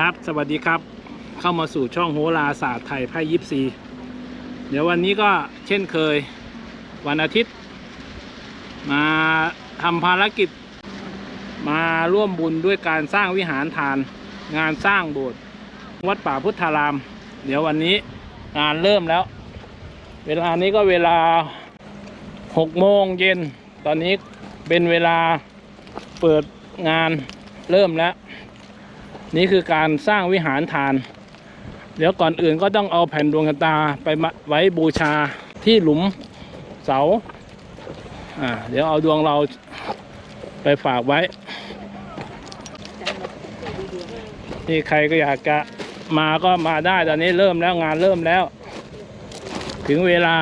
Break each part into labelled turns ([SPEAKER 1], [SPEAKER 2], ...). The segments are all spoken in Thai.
[SPEAKER 1] ครับ สวัสดีครับ เข้ามาสู่ช่องโหราศาสตร์ไทยไพ่ยิปซีเดี๋ยววันนี้ก็เช่นเคยวันอาทิตย์ มาทำภารกิจ มาร่วมบุญด้วยการสร้างวิหารทาน งานสร้างโบสถ์วัดป่าพุทธาราม เดี๋ยววันนี้งานเริ่มแล้ว เวลานี้ก็เวลา6โมงเย็น ตอนนี้เป็นเวลาเปิดงานเริ่มแล้ว นี่คือการสร้างวิหารทาน เดี๋ยวก่อนอื่นก็ต้องเอาแผ่นดวงตาไปไว้บูชาที่หลุมเสาอ่าเดี๋ยวเอาดวงเราไปฝากไว้นี่ใครก็อยากจะมาก็มาได้ตอนนี้เริ่มแล้วงานเริ่มแล้ว ถึงเวลา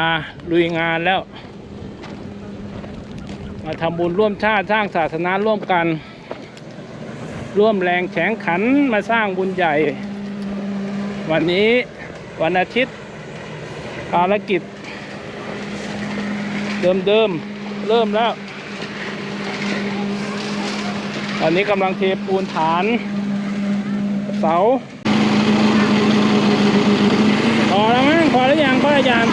[SPEAKER 1] ลุยงานแล้ว มาทำบุญร่วมชาติสร้างศาสนาร่วมกัน ร่วมแรงแข็งขันมาสร้างบุญใหญ่ วันนี้วันอาทิตย์ ภารกิจ เดิมเดิมเริ่มแล้ว ตอนนี้กำลังเทปูนฐาน เสาพอแล้วมั้งพอแล้วยังพอแล้วยัง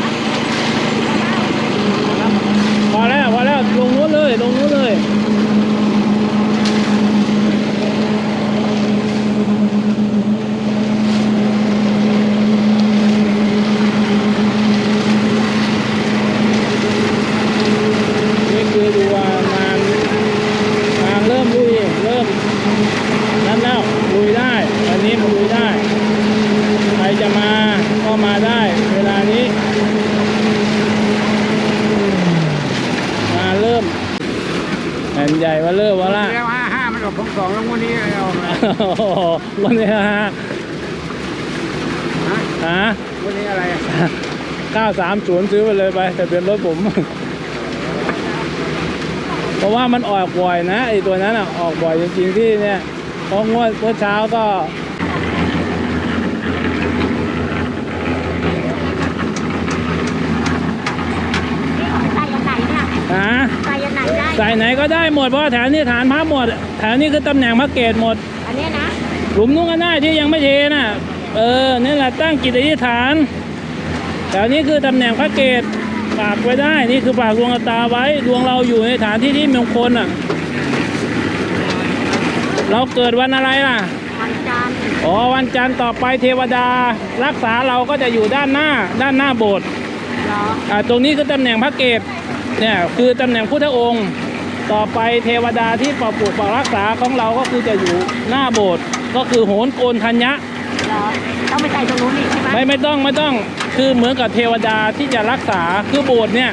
[SPEAKER 1] พอแล้วพอแล้วลงนู้นเลยลงนู้นเลย นี่คือดูว่างานงานเริ่มลุยเริ่มนั่นแล้วลุยได้วันนี้มันลุยได้ ใครจะมาก็ มาได้เวลานี้งานเริ่มแผ่นใหญ่ว่าเริ่มว่าละ
[SPEAKER 2] แล้วห้าห้ามันออกของสองแล้วงวันนี้เอาอะไร
[SPEAKER 1] โอ้โหวันนี้ฮะ
[SPEAKER 2] ฮะ
[SPEAKER 1] ฮะ
[SPEAKER 2] งวันนี้อะไรอะ
[SPEAKER 1] 930ซื้อไปเลยไปแต่เป็นรถผม เพราะว่ามันออกบ่อยนะไอตัวนั้นอะออกบ่อยจริงๆที่เนี่ยเพราะงวดเมื่อเช้าก็
[SPEAKER 3] ใส่อันไหนเนี่ย
[SPEAKER 1] ฮะ
[SPEAKER 3] ใส่อันไหนได้
[SPEAKER 1] ใส่ไหนก็ได้หมดเพราะว่าแถวนี้ฐานพระหมด แถวนี้คือตำแหน่งพระเกตหมด
[SPEAKER 3] อันเนี้ยนะ
[SPEAKER 1] หลุมนู้นก็ได้ที่ยังไม่เทน่ะ เออนี่แหละตั้งกิจอธิษฐาน แถวนี้คือตำแหน่งพระเกตฝากไว้ได้ นี่คือฝากดวงตาไว้ ดวงเราอยู่ในฐานที่ที่มงคลอะ เราเกิดวันอะไรล่ะ
[SPEAKER 3] วันจันทร์
[SPEAKER 1] อ๋อ วันจันทร์ต่อไปเทวดา รักษาเราก็จะอยู่ด้านหน้า ด้านหน้าโบสถ์
[SPEAKER 3] เหรอ
[SPEAKER 1] อ่า ตรงนี้คือตำแหน่งพระเกต เนี่ยคือตำแหน่งพุทธองค์ ต่อไปเทวดาที่ปกปกปักรักษาของเราก็คือจะอยู่หน้าโบสถ์ก็คือโหนโกนธัญญะ
[SPEAKER 3] เหรอต้องไปใส่ตรงนู้นอีกใช่ไหม
[SPEAKER 1] ไม่ไม่ต้องไม่ต้องคือเหมือนกับเทวดาที่จะรักษาคือโบสถ์เนี่ย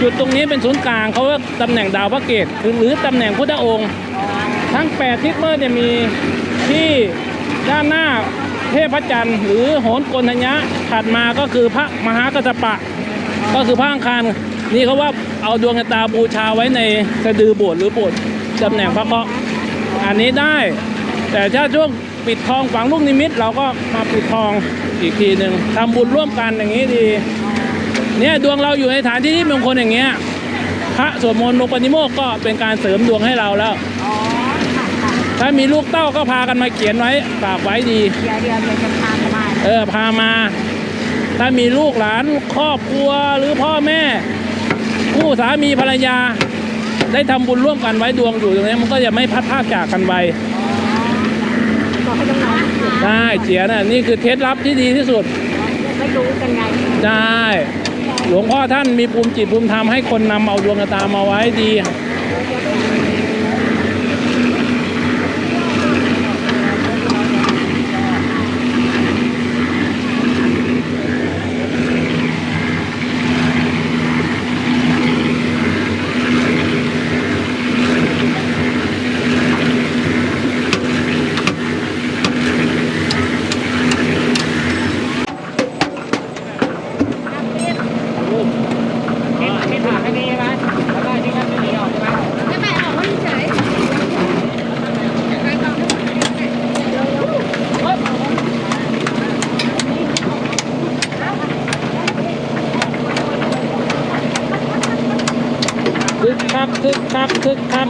[SPEAKER 1] จุดตรงนี้เป็นศูนย์กลางเขาว่าตำแหน่งดาวพระเกตหรือหรือตำแหน่งพุทธองค์ ทั้ง8ทิศเมื่อเนี่ยมีที่ด้านหน้าเทพจันทร์หรือโหนโกนธัญญะถัดมาก็คือพระมหากัสสปะ ก็คือพระอังคาร นี่เขาว่าเอาดวงตาบูชาไว้ในสะดือโบสถ์หรือโบสถ์ตำแหน่งพระเคราะห์อันนี้ได้ แต่ถ้าช่วงปิดทองฝังลูกนิมิต เราก็มาปิดทองอีกทีหนึ่งทำบุญร่วมกันอย่างนี้ดี เนี่ยดวงเราอยู่ในฐานที่ที่มงคลอย่างเงี้ยพระสวดมนต์ลงปฏิโมกข์ก็เป็นการเสริมดวงให้เราแล้ว
[SPEAKER 3] อ๋อค่ะค่ะ
[SPEAKER 1] ถ้ามีลูกเต้าก็พากันมาเขียนไว้ฝากไว้ดี
[SPEAKER 3] เดี๋ยวเดี๋ยวเดี๋ยวจะพามา
[SPEAKER 1] เออพามา ถ้ามีลูกหลานครอบครัวหรือพ่อแม่ คู่สามีภรรยา ได้ทำบุญร่วมกันไว้ดวงอยู่ตรงนี้มันก็จะไม่พัดพรากจากกันไป
[SPEAKER 3] บอกให้น้องๆ
[SPEAKER 1] ได้เจียน่ะนี่คือเทสลับที่ดีที่สุด
[SPEAKER 3] ไม่รู้กันไง
[SPEAKER 1] ได้หลวงพ่อท่านมีภูมิจิตภูมิธรรมให้คนนำเอาดวงตามาไว้ดี
[SPEAKER 2] ไม่ผ่านไม่ดีใช่ไหมแล้วก็ที่นั่นไม่ดีออกใช่ไหม
[SPEAKER 3] ไม่ไม่ออกมาเฉย
[SPEAKER 1] คึกคักคึกคักคึกคัก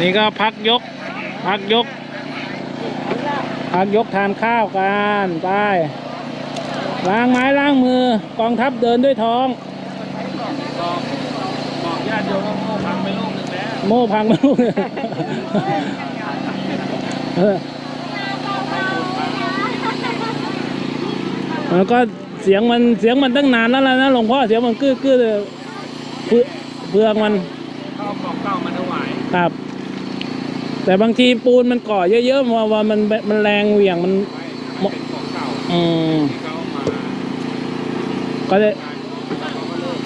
[SPEAKER 1] นี่ก็พักยก พักยก พักยกทานข้าวกันไปล้างไม้ล้างมือกองทัพเดินด้วยท้อง
[SPEAKER 2] บอกบอกญาติโยมว่าโม่พังไปลูกหนึ่งแล้ว
[SPEAKER 1] โม่พังไม่รู้เลยเออแล้วก็เสียงมันเสียงมันตั้งนานแล้วล่ะนะหลวงพ่อเสียงมันกื้อกื้อเลยเพื่อเพื่องมัน
[SPEAKER 2] เข้าบอกเก้ามาถวาย
[SPEAKER 1] ครับ แต่บางทีปูนมันก่อเยอะๆมาว่ามันมันแรงเหวี่ยงมัน
[SPEAKER 2] ไม่เป็นของเก่า
[SPEAKER 1] อืม
[SPEAKER 2] ที่เขามา
[SPEAKER 1] ก็เลย
[SPEAKER 2] เขาก็เลิก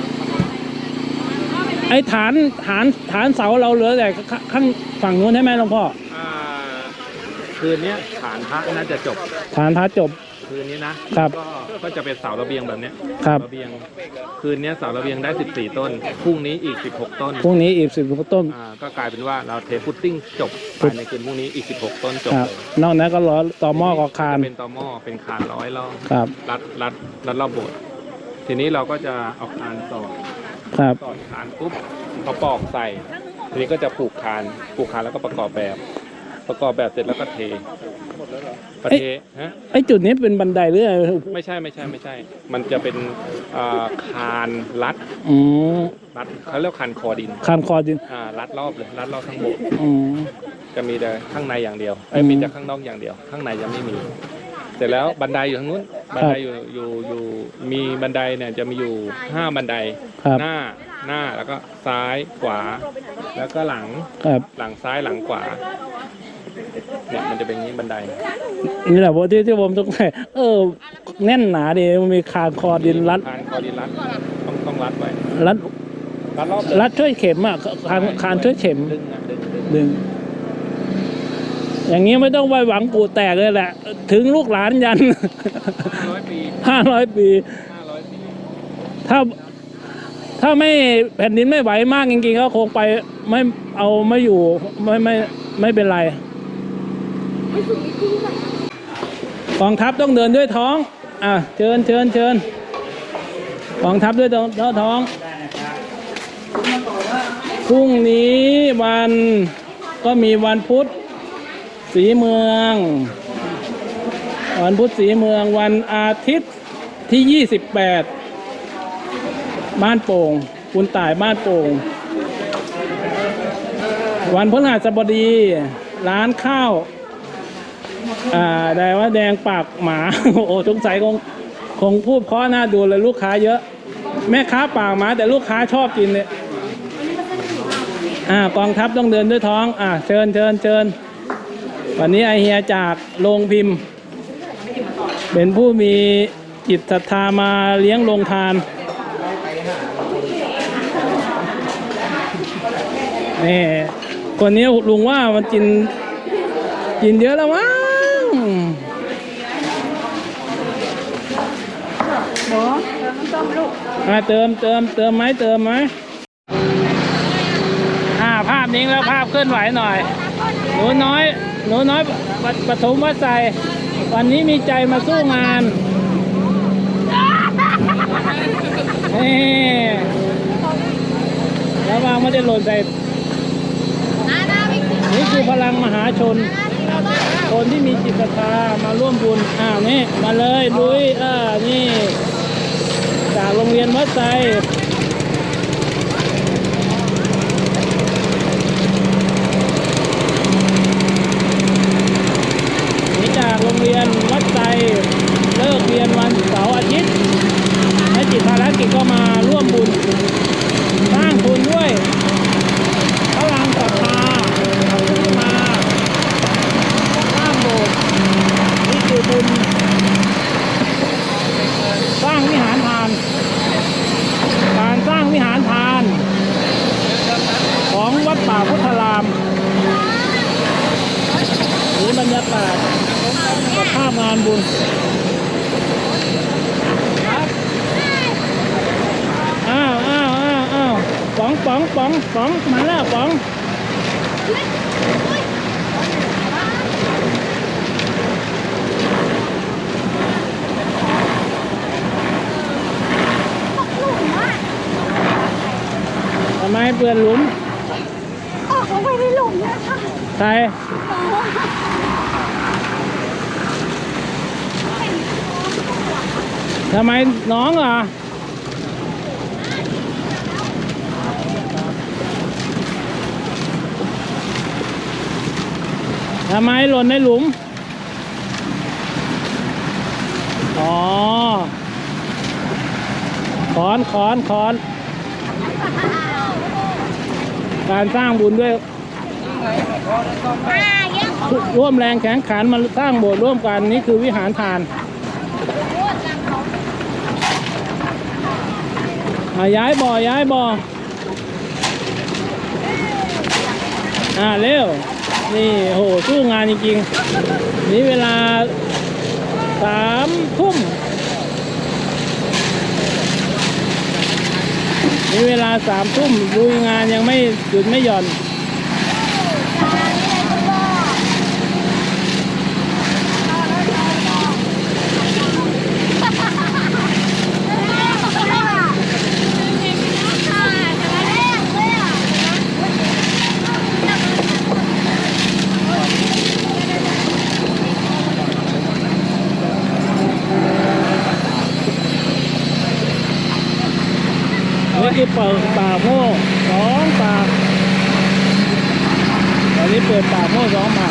[SPEAKER 1] ไอ้ฐานฐานฐานเสาเราเหลือแต่ข้าข้างฝั่งนู้นใช่ไหมหลวงพ่อ
[SPEAKER 2] อ่าคืนเนี้ยฐานพระน่าจะจบ
[SPEAKER 1] ฐานพระจบ
[SPEAKER 2] คืนนี้นะครับก็ก็จะเป็นเสาระเบียงแบบเนี้ย
[SPEAKER 1] ครับ
[SPEAKER 2] ระเบียงคืนเนี้ยเสาระเบียงได้ 14 ต้นพรุ่งนี้อีก 16 ต้น
[SPEAKER 1] พรุ่งนี้อีกสิบต้น
[SPEAKER 2] อ่าก็กลายเป็นว่าเราเทฟุตติ้งจบภายในคืนพรุ่งนี้อีก 16 ต้นจบ
[SPEAKER 1] ครับ
[SPEAKER 2] เลย
[SPEAKER 1] นอกนั้นก็รอต่อหม้อกับคาน
[SPEAKER 2] จะเป็นตอหม้อเป็นคานร้อยรอบ
[SPEAKER 1] ครับ
[SPEAKER 2] รัดรัดรัดรอบโบสถ์ทีนี้เราก็จะเอาคานสอด
[SPEAKER 1] ครับ
[SPEAKER 2] สอดคานปุ๊บเอาปอกใส่ทีนี้ก็จะผูกคานผูกคานแล้วก็ประกอบแบบ ประกอบแบบเสร็จแล้วก็เท ประเทฮะ
[SPEAKER 1] ไอ้จุดนี้เป็นบันไดหรืออะไร
[SPEAKER 2] ไม่ใช่ไม่ใช่ไม่ใช่ มันจะเป็นอ่าคานรัด
[SPEAKER 1] อืม
[SPEAKER 2] รัดเขาเรียกว่าคานคอดิน
[SPEAKER 1] คานคอดิน
[SPEAKER 2] อ่ารัดรอบเลยรัดรอบทั้งโบสถ์
[SPEAKER 1] อืม
[SPEAKER 2] จะมีแต่ข้างในอย่างเดียวไอ้ย
[SPEAKER 1] อืม
[SPEAKER 2] มีแต่ข้างนอกอย่างเดียว ข้างในจะไม่มี เสร็จแล้วบันไดอยู่ทางนู้นบันไดอยู่อยู่อยู่มีบันไดเนี่ยจะมีอยู่ห้าบันได
[SPEAKER 1] ครับ
[SPEAKER 2] หน้าหน้าแล้วก็ซ้ายขวา แล้วก็หลัง
[SPEAKER 1] ครับ
[SPEAKER 2] หลังซ้ายหลังขวา เนี่ยมันจะเป็นอย่างนี้บันได
[SPEAKER 1] นี่แหละว่าที่ที่ผมต้องเออ แน่นหนาดีมันมีคานคอดินรัด
[SPEAKER 2] คานคอดินรัดต้องต้องรัดไว้
[SPEAKER 1] รัด
[SPEAKER 2] รัดรอบ
[SPEAKER 1] รัดช่วยเข็มอะคานคานช่วยเข็ม
[SPEAKER 2] ดึงนะดึงดึง
[SPEAKER 1] ดึงอย่างนี้ไม่ต้องไว้หวังปูแตกเลยแหละ ถึงลูกหลานยัน
[SPEAKER 2] ห้าร้อยปี
[SPEAKER 1] ห้าร้อยปี
[SPEAKER 2] ห้าร้อยปี
[SPEAKER 1] ถ้าถ้าไม่แผ่นดินไม่ไหวมากจริงๆก็คงไปไม่เอาไม่อยู่ไม่ไม่ไม่เป็นไร กองทัพต้องเดินด้วยท้อง อะเชิญเชิญเชิญกองทัพด้วยท้องท้อง พรุ่งนี้วันก็มีวันพุธสีเมือง วันพุธสีเมืองวันอาทิตย์ที่ 28 บ้านโป่งคุณต่ายบ้านโป่ง วันพฤหัสบดีร้านข้าว อ่าได้ว่าแดงปากหมา โอ้สงสัยคงคงพูดเพราะหน่าดูเลยลูกค้าเยอะ แม่ค้าปากหมาแต่ลูกค้าชอบกินเนี่ยอ่ากองทัพต้องเดินด้วยท้อง อ่าเชิญเชิญเชิญวันนี้ไอเฮียจากโรงพิมพ์ เป็นผู้มีจิตศรัทธามาเลี้ยงโรงทานนี่คนนี้ลุงว่ามันกินกินเยอะแล้วมั้ง
[SPEAKER 3] หมูเติมน้ำส้มลูก
[SPEAKER 1] อ่าเติมเติมเติมไหมเติมไหมอ่าภาพนิ่งแล้วภาพเคลื่อนไหวหน่อย หนูน้อยหนูน้อยปปฐมวัดใสวันนี้มีใจมาสู้งานนี่ระวังไม่ได้หล่นใส่นี่คือพลังมหาชน คนที่มีจิตศรัทธามาร่วมบุญอ้าวนี่มาเลยลุยเออนี่ จากโรงเรียนวัดไซนี่จากโรงเรียนวัดไซเลิกเรียนวันเสาร์อาทิตย์ให้จิตภารกิจก็มาร่วมบุญ สร้างบุญด้วย พลังศรัทธามาสร้างโบสถ์นี่คือบุญ สร้างวิหารทาน การสร้างวิหารทาน ของวัดป่าพุทธารามหรือ บรรยากาศกับภาพงานบุญอ้าวอ้าวอ้าวอ้าวป๋องป๋องป๋องป๋องมาแล้วป๋องทำไมเปื่อนหลุม
[SPEAKER 3] โอ้โหไว้ในหลุมเนี่ยค่ะ
[SPEAKER 1] ใค ทำไมน้องเหรอทำไมหล่นในหลุม อ๋อขอนขอนขอน การสร้างบุญด้วยร่วมแรงแข็งขันมาสร้างโบสถ์ร่วมกัน นี่คือวิหารทาน อาย้ายบ่อย้ายบ่ออ่าเร็ว นี่โหสู้งานจริงๆ นี่เวลาสามทุ่มนี่เวลาสามทุ่มลุยงานยังไม่หยุดไม่หย่อน คือเปิดปากโม่สองปากตอนนี้เปิดปากโม่สองปา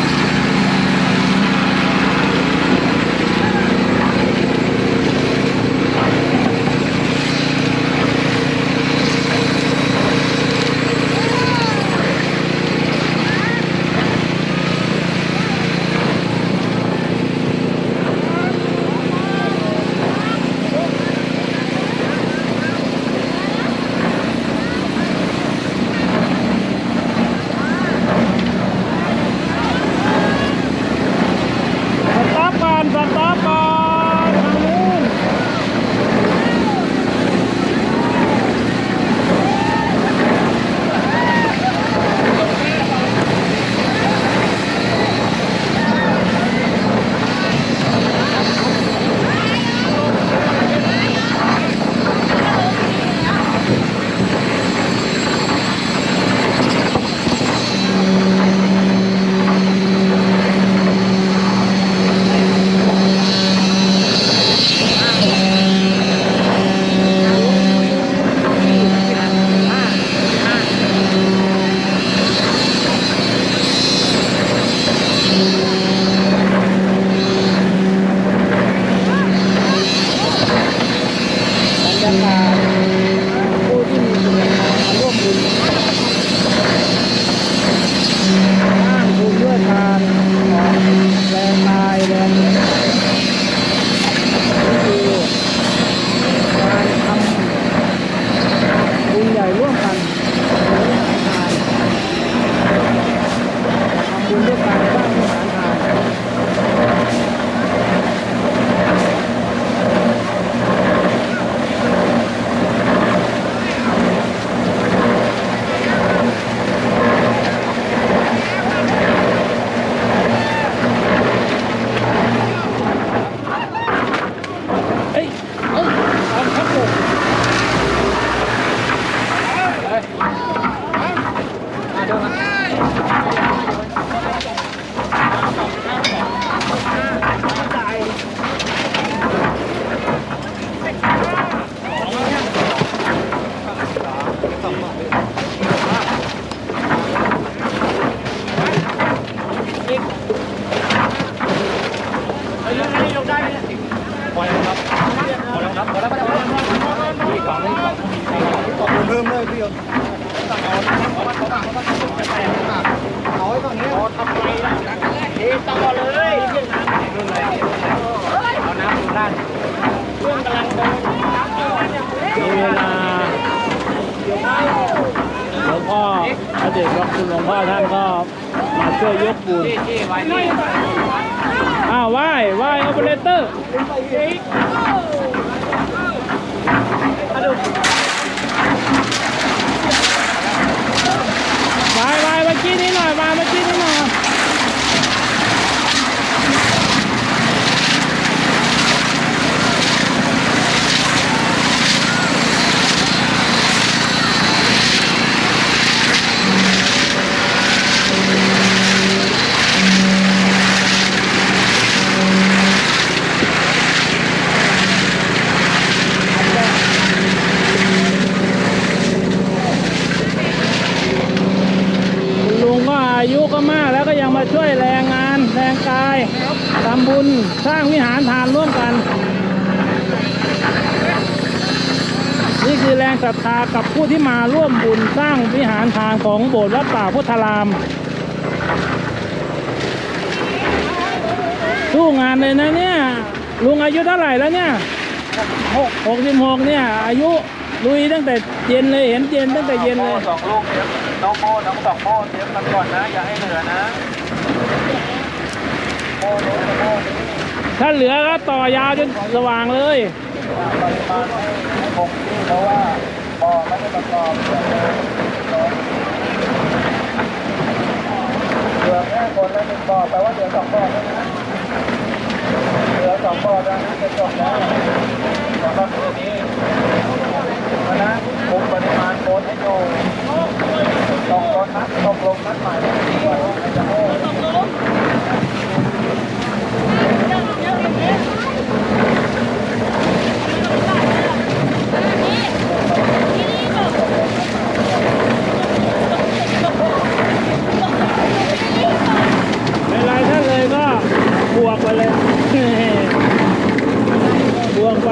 [SPEAKER 1] มีเวลาหลวงพ่อพระเดชพระคุณหลวงพ่อท่านก็มาช่วยยกบุญอ้าวไหว้ไหว้โอเปอเรเตอร์ ไหว้ไหว้เมื่อกี้นี้หน่อย มาเมื่อกี้นี้หน่อย มากแล้วก็ยังมาช่วยแรงงาน แรงกายทำบุญสร้างวิหารทานร่วมกัน นี่คือแรง ศรัทธากับผู้ที่มาร่วมบุญสร้างวิหารทานของโบสถ์วัดป่าพุทธาราม สู้งานเลยนะเนี่ยลุงอายุเท่าไหร่แล้วเนี่ยหกหกสิบหกเนี่ยอายุลุยตั้งแต่เย็นเลยเห็นเย็นตั้งแต่เย็นเลย
[SPEAKER 2] สองลูกเตรียมน้องโม่น้องสองโม่เตรียมกันก่อนนะอย่าให้เหลือนะโม่นู้นกับโม่นี้
[SPEAKER 1] ถ้าเหลือก็ต่อยาวจนสว่างเลย
[SPEAKER 2] ปริมาณให้คงที่เพราะว่า บ่อไม่ได้ประกอบเพื่อเลยเหลือแค่คนละหนึ่งบ่อแปลว่าเหลือสองบ่อแล้วนะเหลือสองบ่อแล้วนะจะจบแล้วสำหรับคืนนี้เพราะฉะนั้นคุมปริมาณโคนให้อยู่ตกลงนัดตกลงนัดหมายไว้ดีกว่าให้จะโม่
[SPEAKER 1] ไม่เป็นไรถ้าเลยก็บวกไปเลย บวกไป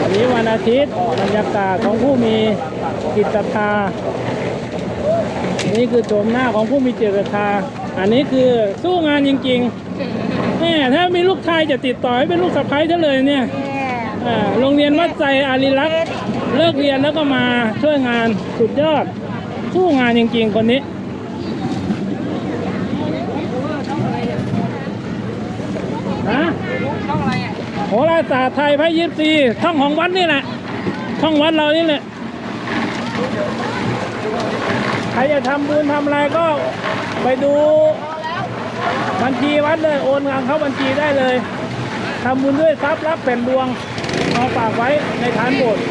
[SPEAKER 1] วันนี้วันอาทิตย์บรรยากาศของผู้มีจิตศรัทธา นี่คือโฉมหน้าของผู้มีจิตศรัทธา อันนี้คือสู้งานจริงๆแม่ถ้ามีลูกชายจะติดต่อให้เป็นลูกสะใภ้เฉลยเนี่ยอ่าโรงเรียนวัดใจอารีรักษ์เลิกเรียนแล้วก็มาช่วยงานสุดยอด สู้งานจริงๆคนนี้ฮะโหราศาสตร์ไทยพระยิปซีช่องของวัดนี่แหละช่องวัดเรานี่แหละใครจะทำบุญทำอะไรก็ ไปดูบัญชีวัดเลยโอนเงินเข้าบัญชีได้เลยทำบุญด้วยทรัพย์รับแผ่นดวงเอาฝากไว้ในฐานโบสถ์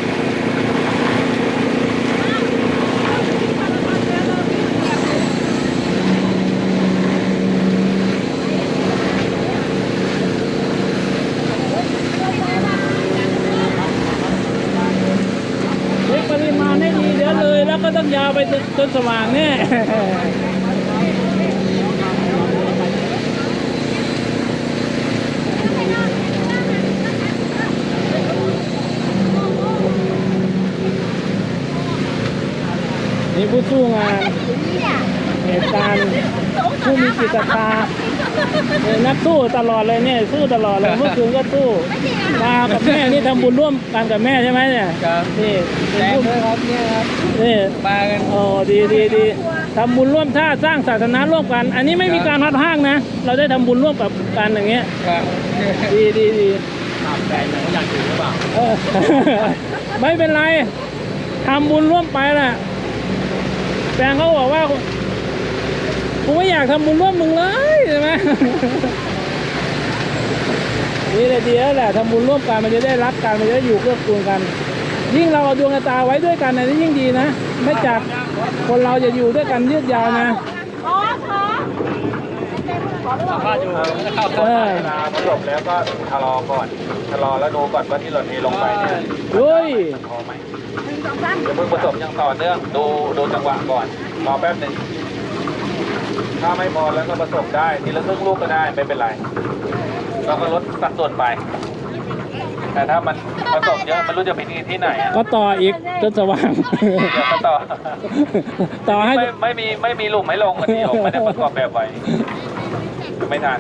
[SPEAKER 1] ปริมาณให้ดีเดี๋ยวเลย แล้วก็ต้องยาวไปจนจนสว่างแน่ นี่ผู้สู้งานเหตุการณ์ผู้มีจิตศรัทธาเนี่ยนักสู้ตลอดเลยเนี่ยสู้ตลอดเลยเมื่อคืนก็สู้ตากับแม่นี่ทำบุญร่วมกันกับแม่ใช่ไหมเนี่ย
[SPEAKER 2] ครับ
[SPEAKER 1] นี่
[SPEAKER 2] แรงด้วยครับเนี่ยครับ
[SPEAKER 1] นี่
[SPEAKER 2] มากัน
[SPEAKER 1] โอ้ดีดีดีทำบุญร่วมชาติสร้างศาสนาร่วมกัน อันนี้ไม่มีการพัดห้างนะ เราได้ทำบุญร่วมกับกันอย่างเงี้ย
[SPEAKER 2] ครับ
[SPEAKER 1] ดีดีดี
[SPEAKER 2] ถามแฟนยังอยากอยู่หรือเปล่า
[SPEAKER 1] เออไม่เป็นไรทำบุญร่วมไปแหละ แฟนเขาบอกว่ากูไม่อยากทำบุญร่วมมึงเลยใช่ไหมนี่เลยดีแล้วแหละทำบุญร่วมกันมันจะได้รักกันมันจะได้อยู่เกื้อกูลกัน ยิ่งเราเอาดวงตาไว้ด้วยกันอันนี้ยิ่งดีนะไม่จากคนเราจะอยู่ด้วยกันยืดยาวนะ
[SPEAKER 3] ขอขอ
[SPEAKER 2] ข้าอยู่เข้า
[SPEAKER 1] เออ
[SPEAKER 2] เวลาผสมแล้วก็ชะลอก่อนชะลอแล้วดูก่อนว่าที่หล่นเทลงไปเนี่ย
[SPEAKER 1] เฮ้ย
[SPEAKER 2] พอไหม อย่าเพิ่งผสมอย่างต่อเนื่องดูดูจังหวะก่อนรอแป๊บหนึ่งถ้าไม่พอแล้วก็ผสมได้ทีละครึ่งลูกก็ได้ไม่เป็นไรเราก็ลดสัดส่วนไป แต่ถ้ามันผสมเยอะมันรู้จะไปที่ที่ไหนอะ
[SPEAKER 1] ก็ต่ออีกจนสว่าง
[SPEAKER 2] เดี๋ยวก็ต่อ
[SPEAKER 1] ต่อให้
[SPEAKER 2] ไม่ไม่มีไม่มีหลุมให้ลงวันนี้ผมไม่ได้ประกอบแบบไว้ไม่ทัน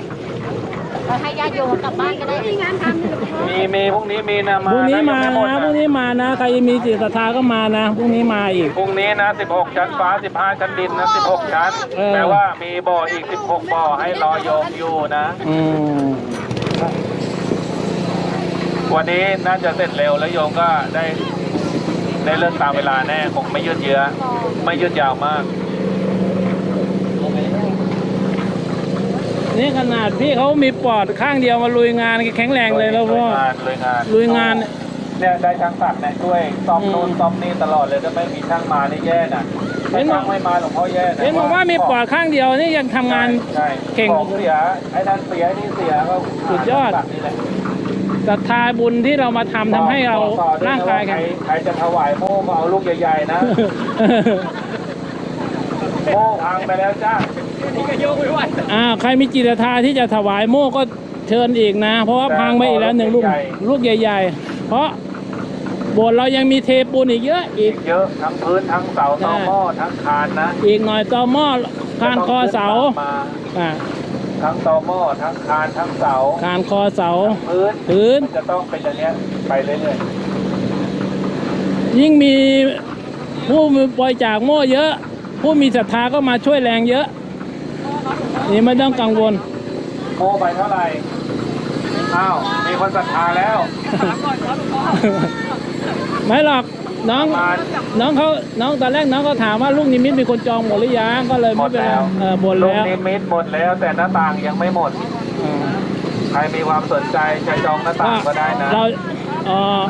[SPEAKER 3] เราให้ญาติโยมกลับบ้านก็ได้มีงานทำ
[SPEAKER 2] มีมีพรุ่งนี้มีนะมา
[SPEAKER 1] พรุ่งนี้มา
[SPEAKER 2] ยังไหด
[SPEAKER 1] นะพรุ่งนี้มานะใครมีจิตศรัทธาก็มานะพรุ่งนี้มาอีก
[SPEAKER 2] พรุ่งนี้นะ 16 ชั้นฟ้า 15 ชั้นดินนะ16 ชั้น
[SPEAKER 1] เออ
[SPEAKER 2] แปลว่ามีบ่ออีก 16 บ่อให้รอโยมอยู่นะ
[SPEAKER 1] อืม
[SPEAKER 2] วันนี้น่าจะเสร็จเร็วแล้วโยมก็ได้ได้เลิกตามเวลาแน่คงไม่ยืดเยื้อไม่ยืดยาวมาก
[SPEAKER 1] นี่ขนาดพี่เขามีปอดข้างเดียวมาลุยงานแข็งแรงเลยแล้วพ่อ
[SPEAKER 2] ลุยงานลุยงาน
[SPEAKER 1] ลุยงาน
[SPEAKER 2] เนี่ยได้ช่างศักดิ์เนี่ยช่วยซ่อม
[SPEAKER 1] อืม
[SPEAKER 2] นู่นซ่อมนี่ตลอดเลยถ้าไม่มีช่างมานี่แย่น่ะ
[SPEAKER 1] เห็
[SPEAKER 2] ถ้าน
[SPEAKER 1] บอก
[SPEAKER 2] ช่างไม่มาหลวงพ่อแย่นะ
[SPEAKER 1] เห็นบอกว่ามีปอดข้างเดียวนี่ยังทำงาน
[SPEAKER 2] ใช่
[SPEAKER 1] เก่ง
[SPEAKER 2] ของเสียไอ้นั่นเสียไอ้นี่เสียก็
[SPEAKER 1] สุดยอด
[SPEAKER 2] ช่างศักดิ์นี่แหละ
[SPEAKER 1] ศรัทธาบุญที่เรามาทำทำให้เรา
[SPEAKER 2] บอกต่อด้วย
[SPEAKER 1] ร่าง
[SPEAKER 2] นะ
[SPEAKER 1] กาย
[SPEAKER 2] ว่
[SPEAKER 1] แข็ง
[SPEAKER 2] ใครใครจะถวายโม่ก็เอาลูกใหญ่ๆนะโม่พังไปแล้วจ้า
[SPEAKER 1] อ่าใครมีจิตศรัทธาที่จะถวายโม่ก็เชิญอีกนะ เพราะว่าพังไปอีกแล้วหนึ่งลูกลูกใหญ่ ๆ เพราะโบสถ์เรายังมีเทปูนอีกเยอะอีก
[SPEAKER 2] เยอะทั้งพื้นทั้งเสาตอหม้อทั้งคานนะ
[SPEAKER 1] อีกหน่อยต่อหม้อคานคอเสา
[SPEAKER 2] มา
[SPEAKER 1] อ่า
[SPEAKER 2] ทั้งตอหม้อทั้งคานทั้งเสา
[SPEAKER 1] คานคอเสา
[SPEAKER 2] พื้น
[SPEAKER 1] พื้น
[SPEAKER 2] มันจะต้องเป็นอย่างเนี้ยไปเรื่อย
[SPEAKER 1] ยิ่งมีผู้มีบริจาคโม่เยอะ ผู้มีศรัทธาก็มาช่วยแรงเยอะ นี่ไม่ต้องกังวล
[SPEAKER 2] ๆโม่ไปเท่าไหร่ อ้าว มีคนศรัทธาแล้ว
[SPEAKER 1] ไม่หรอกน้อง
[SPEAKER 2] ประมาณ
[SPEAKER 1] น้องเขาน้องตอนแรกน้องเขาถามว่าลูกนิมิตมีคนจองหมดหรือยังก็เลย
[SPEAKER 2] หม
[SPEAKER 1] ไม่
[SPEAKER 2] ด
[SPEAKER 1] เป็นไร
[SPEAKER 2] แล้ว
[SPEAKER 1] เออหมด
[SPEAKER 2] ลูก
[SPEAKER 1] แล้ว
[SPEAKER 2] นิมิตหมดแล้ว แต่หน้าต่างยังไม่หมด
[SPEAKER 1] อ่า
[SPEAKER 2] ใครมีความสนใจจะจองหน้าต่างก็ได้นะ
[SPEAKER 1] เราเออ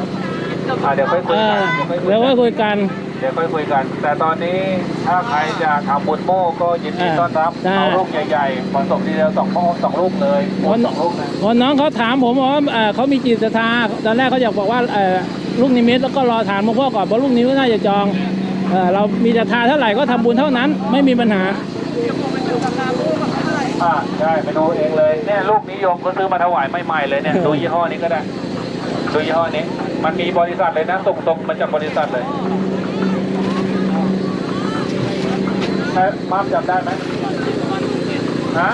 [SPEAKER 2] อ่าเดี๋ยวค่อยคุ
[SPEAKER 1] เอย
[SPEAKER 2] กั
[SPEAKER 1] อน
[SPEAKER 2] เดี๋ยวค่อยคุ
[SPEAKER 1] เดี๋ย
[SPEAKER 2] ยวกั
[SPEAKER 1] ก็
[SPEAKER 2] น
[SPEAKER 1] คุยกัน
[SPEAKER 2] เดี๋ยวค่อยคุยกัน แต่ตอนนี้ถ้าใครจะทำบุญโม่ก็ยินดี
[SPEAKER 1] เออ
[SPEAKER 2] ต้อนรับ
[SPEAKER 1] ได้
[SPEAKER 2] เอาลูกใหญ่ๆผสมทีเดียวสองโม่สองลูกเลยโม่สองลูกนะ
[SPEAKER 1] พอน้องเขาถามผมว่าเอ่อเขามีจิตศรัทธาตอนแรกเขาอยากบอกว่าเอ่อลูกนิมิตแล้วก็รอถามหลวงพ่อก่อนเพราะลูกนิมิตน่าจะจองเอ่อเรามีศรัทธาเท่าไหร่ก็ทำบุญเท่านั้น ไม่มีปัญหา
[SPEAKER 2] อ่าใช่ไปดูเองเลยเนี่ยลูกนิยมก็ซื้อมาถวายใหม่ๆเลยเนี่ยดูยี่ห้อนี้ก็ได้ดูยี่ห้อนี้ มันมีบริษัทเลยนะส่งตรงมาจากบริษัทเลย ใช่มามจำได้ไหมฮะ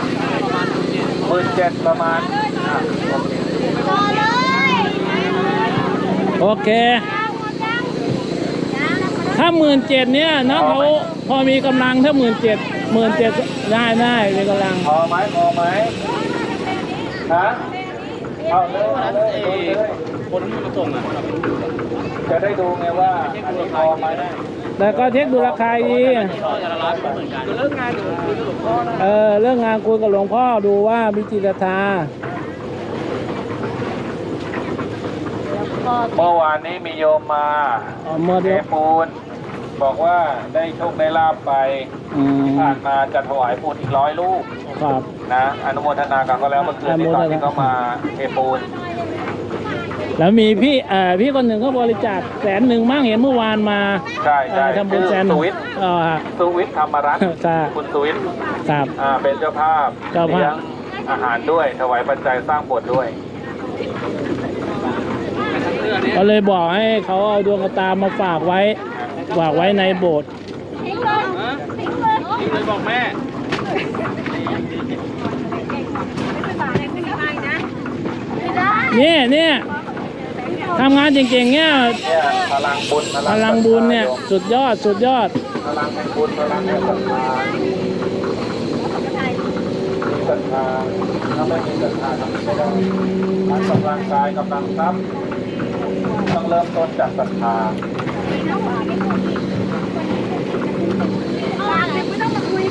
[SPEAKER 2] หมื่นเจ็ดประมาณอะโอเค
[SPEAKER 1] โอเค ถ้าหมื่นเจ็ดเนี่ยน้องเขาพอมีกำลังถ้าหมื่นเจ็ดหมื่นเจ็ดได้ได้มีกำลัง
[SPEAKER 2] พอไหมพอไหมฮะเอาเลยเอาเลยดูเลย
[SPEAKER 1] คนมาส่งอะ
[SPEAKER 2] จะได้ดูไงว่าอันนี้พอไหม
[SPEAKER 1] แต่ก็เช็คดูราคาดีเออเรื่องงานคุยกับหลวงพ่อดูว่ามีจิตศรัทธา
[SPEAKER 2] เมื่อวานนี้มีโยมมา
[SPEAKER 1] อ๋อเมื่อ
[SPEAKER 2] เท
[SPEAKER 1] เดียว
[SPEAKER 2] ปูน บอกว่าได้โชคได้ลาบไป
[SPEAKER 1] อืม
[SPEAKER 2] ผ่านมาจะถวายปูนอีกร้อยลูก
[SPEAKER 1] ครับ
[SPEAKER 2] นะอนุโมทนากันก็แล้วเมื่อคืนนี้ตอนที่เขามาเทปูน
[SPEAKER 1] แล้วมีพี่เอ่อพี่คนหนึ่งเขาบริจาคแสนหนึ่งมั่งเห็นเมื่อวานมา
[SPEAKER 2] ใช่
[SPEAKER 1] เอ่
[SPEAKER 2] ใช่
[SPEAKER 1] อทำบุญ
[SPEAKER 2] ชื่อ
[SPEAKER 1] แสนห
[SPEAKER 2] สุ
[SPEAKER 1] นึ่ง
[SPEAKER 2] วิทย์
[SPEAKER 1] อ๋อฮะ
[SPEAKER 2] สุวิทย์ธรรมรัตน์
[SPEAKER 1] ครับ
[SPEAKER 2] คุณสุวิทย์
[SPEAKER 1] ครับ
[SPEAKER 2] อ่าเป็นเจ้าภาพ
[SPEAKER 1] เจ้าภาพ
[SPEAKER 2] เลี้ยงอาหารด้วยถวายปัจจัยสร้างโบสถ์ด้วย
[SPEAKER 1] ก็เลยบอกให้เขาเอาดวงตามาฝากไว้ฝากไว้ในโบสถ์
[SPEAKER 3] ทิ้งเลยทิ้งเลย
[SPEAKER 2] เลยบอกแม่
[SPEAKER 3] ไม่ได้
[SPEAKER 1] เนี่ยเนี่ย ทำงานเก่งๆเนี่ย
[SPEAKER 2] เนี่ยพลังบุญ
[SPEAKER 1] พลังบุญเนี่ยสุดยอดสุดยอด
[SPEAKER 2] พลังแห่งบุญพลังแห่งศรัทธามีศรัทธาถ้าไม่มีศรัทธาทำไม่ได้ทั้งกำลังกายกำลังทรัพย์ต้องเริ่มต้นจากศรัทธา
[SPEAKER 3] ไม่ต้องมาคุย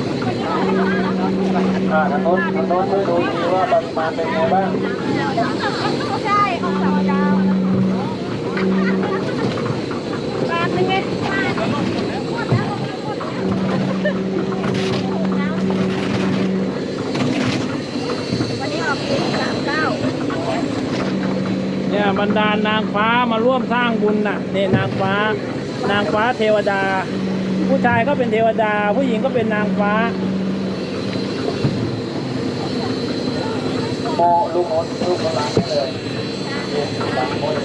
[SPEAKER 2] อ่าทางโน้นทางโน้นช่วยดูทีว่าปริมาณเป็นไงบ้าง
[SPEAKER 3] ใช่ของสาวดาว แบบนึงไงวันนี้ออกปีสามเก้า
[SPEAKER 1] เนี่ยบรรดาลนางฟ้ามาร่วมสร้างบุญน่ะเนี่ยนางฟ้า นางฟ้าเทวดา ผู้ชายก็เป็นเทวดา ผู้หญิงก็เป็นนางฟ้า
[SPEAKER 2] โมลูกโน้นลูกกำลังให้เลยนี่ล้างเลย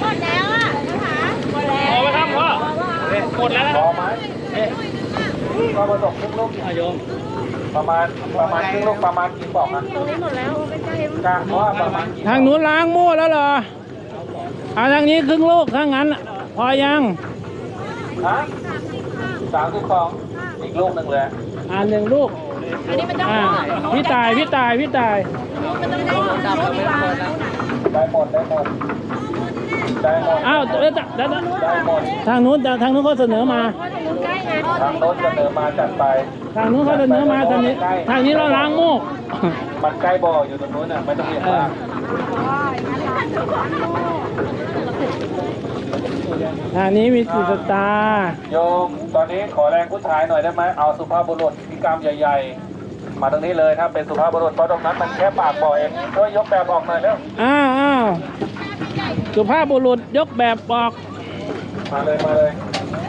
[SPEAKER 3] หมดแล้วอะนะคะหมดแล้ว
[SPEAKER 1] พอไหมครับพ่อหมดแล้วนะ
[SPEAKER 2] พอไห ก็ผสมครึ่งลูก
[SPEAKER 1] โยม
[SPEAKER 2] ประมาณประมาณครึ่งลูกประมาณกี่ปอกนะ
[SPEAKER 3] ตรงนี้หมดแล้วไม่ใช่
[SPEAKER 2] กะว่าประมาณ
[SPEAKER 1] ทางนู้นล้างมั่วแล้วเหรออาทางนี้ครึ่งลูกถ้างั้น พอยัง
[SPEAKER 2] ฮะสามสิบสองอีกลูกหนึ่งเลย
[SPEAKER 1] อ่าหนึ่งลูก
[SPEAKER 3] อันนี้มันต้อง
[SPEAKER 1] อ่าพี่ตายพี่ตายพี่ตาย
[SPEAKER 3] มันต้องได้ของเราไม่ได้
[SPEAKER 2] ได้หมดได้หมดได้หมด
[SPEAKER 1] อ้าวเดี๋ยวเดี๋ยวเดี๋ยว
[SPEAKER 2] ได้หมด
[SPEAKER 1] ทางนู้นทางนู้นเขาเสนอมา
[SPEAKER 2] ทางโน้นเสนอมาจัดไป
[SPEAKER 1] ทางนู้นเขาเสนอมาทางนี้ ทางนี้เราล้างมูก
[SPEAKER 2] มันใกล้บ่ออยู่ตรงนู้นน่ะไม่ต้องเรียกมาก
[SPEAKER 1] ทางนี้มีจิตศรัทธา
[SPEAKER 2] โยมตอนนี้ขอแรงผู้ชายหน่อยได้ไหมเอาสุภาพบุรุษพิกรรมใหญ่มาตรงนี้เลยถ้าเป็นสุภาพบุรุษเพราะตรงนั้นมันแค่ปากบ่อเองช่วยยกแบบออกหน่อยเร็ว
[SPEAKER 4] อ้าวอ้าวสุภาพบุรุษยกแบบบอก
[SPEAKER 2] มาเลยมาเลย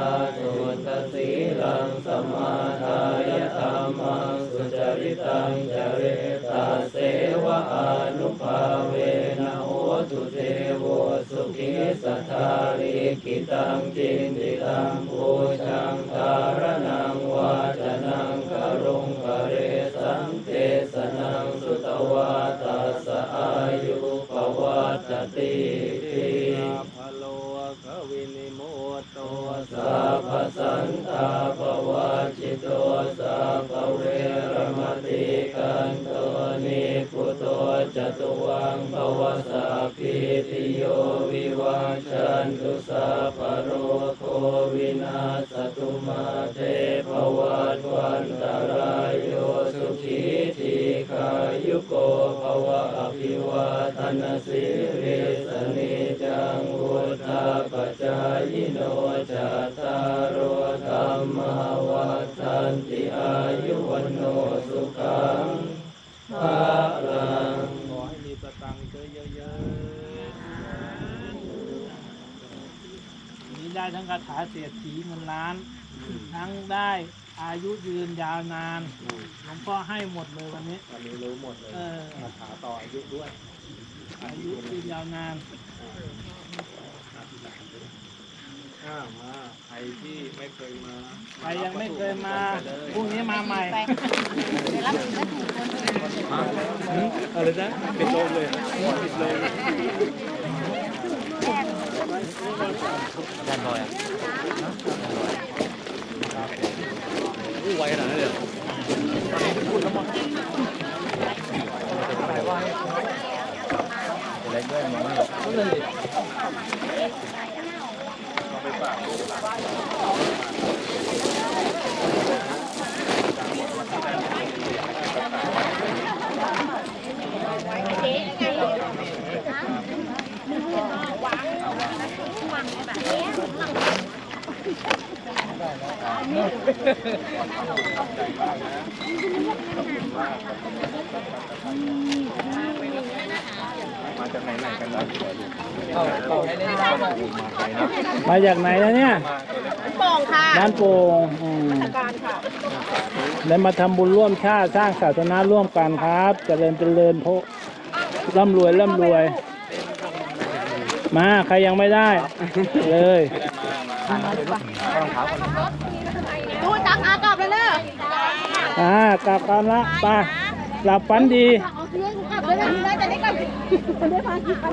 [SPEAKER 2] าสุ
[SPEAKER 3] ตสีลังสมาทายธรรมังสุจริตังจเรตา
[SPEAKER 4] เสวะอนุภาเวนะโอ
[SPEAKER 3] ตุเทโวสุ
[SPEAKER 4] ขีสัทาริกิตังจิน
[SPEAKER 2] ติตังโูชังธารนังวาจ
[SPEAKER 4] นา ได้ทั้งคาถาเศรษฐีเงินล้าน ทั้งได้อายุยืนยาวนานหลวงพ่อให้หมดเลยวันนี้
[SPEAKER 2] วันนี้รู้หมดเลย
[SPEAKER 4] เออ
[SPEAKER 2] คาถาต่ออายุด้วย
[SPEAKER 4] อายุยืนยาวนาน
[SPEAKER 2] อ่ามาใครที่ไม่เคยมา
[SPEAKER 4] ใครยังไม่เคยมาพรุ่งนี้มาใหม่
[SPEAKER 3] ไปเดี๋ยวรับอีกก็ถูกคนเลย
[SPEAKER 2] อะไรนะปิดโลกเลยปิดโลกมาจากไหนไหนกันนะเอาเอาให้เล่นได้ มาไกลนะ
[SPEAKER 4] มาจากไหนแล้วเนี่ย
[SPEAKER 3] โป่งค่ะ
[SPEAKER 4] ด้านโป่งอืม
[SPEAKER 3] การค่ะ
[SPEAKER 4] ได้มาทำบุญร่วมชาติสร้างศาสนาร่วมกันครับเจริญเจริญพระร่ำรวยร่ำรวย มาใครยังไม่ได้ เลย
[SPEAKER 3] ดูตักอากลับเลยเนอะ
[SPEAKER 4] อ่ากลับกันละไปหลับฝันดี
[SPEAKER 3] เอาเพื่อน เลยนะได้แต่ได้กลับได้พากี่คัน